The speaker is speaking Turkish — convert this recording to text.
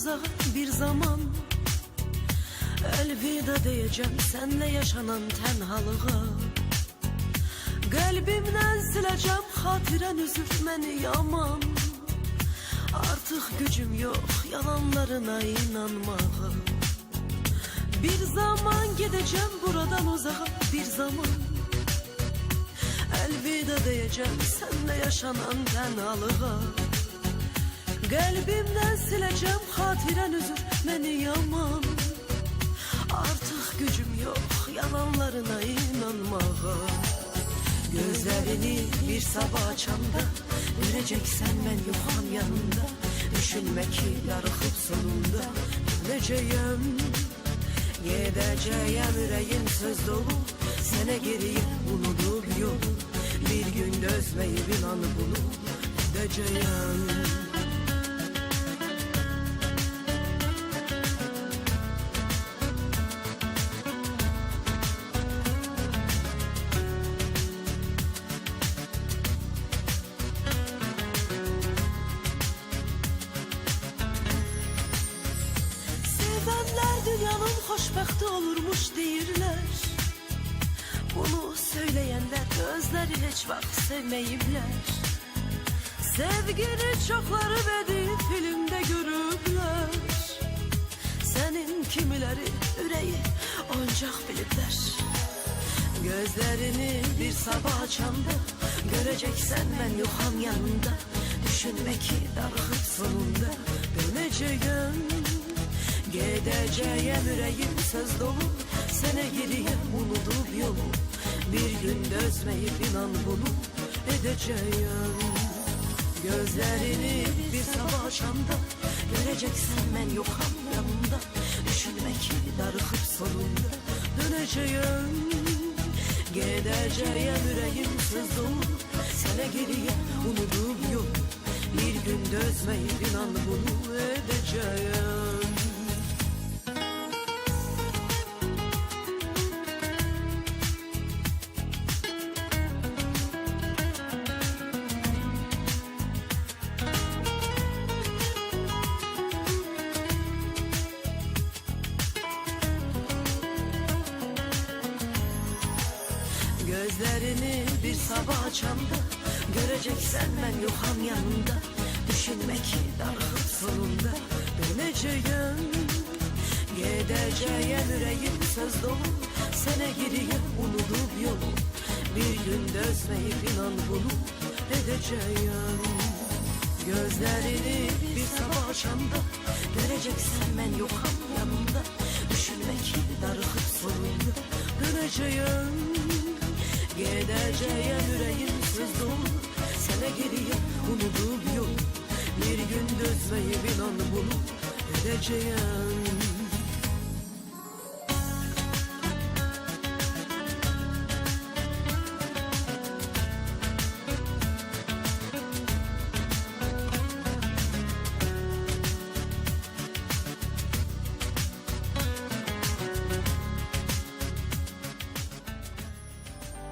uzağa bir zaman. Elvida diyeceğim senle yaşanan tenhalığa. Kalbimden sileceğim hatiren üzüp beni yaman. Artık gücüm yok yalanlarına inanmağa. Bir zaman gideceğim buradan uzağa bir zaman. Elvida diyeceğim senle yaşanan tenhalığa Kalbimden sileceğim hatiren üzür beni yaman. Artık gücüm yok yalanlarına inanmağa Gözlerini bir sabah açanda Göreceksen ben yokum yanında. Düşünme ki darıkıp sonunda Döneceğim Gideceğim yüreğim söz dolu Sene geriye unutup yolu Bir gün dözmeyip inan bunu Gideceğim Sevenler dünyanın xoşbəxti olurmuş deyirlər Bunu söyləyənlər özləri heç vaxt sevməyiblər Sevgini çoxları bedi filmdə görüblər Sənin kimiləri ürəyi oyuncaq biliblər Gözlerini bir sabah açanda Göreceksen ben yokum yanında. Düşünme ki darıkıp sonunda Döneceğim Gideceğim yüreğim söz dolu Sene geriye unutup yolu. Bir gün dözmeyip inan bunu Edeceğim. Gözlerini bir sabah açanda Göreceksen ben yokum yanında Düşünme ki darıkıp sonunda Döneceğim. Gideceğim yüreğim söz dolu Sana geriye unutup yol Bir gün dözmeyip inan bunu edeceğim Gözlerini bir sabah açanda Göreceksen ben yokum yanında. Düşünme ki darıkıp sonunda Döneceğim. Gideceğim yüreğim söz dolu Sene geriye unutup yolu. Bir gün dözmeyip inan bunu Edeceğim. Gözlerini bir sabah açanda Göreceksen ben yokum yanında. Düşünme ki darıkıp sonunda Döneceğim Gideceğim yüreğim dolu Sana geriye unutup yol Bir gün dözmeyip inan bunu Edeceğim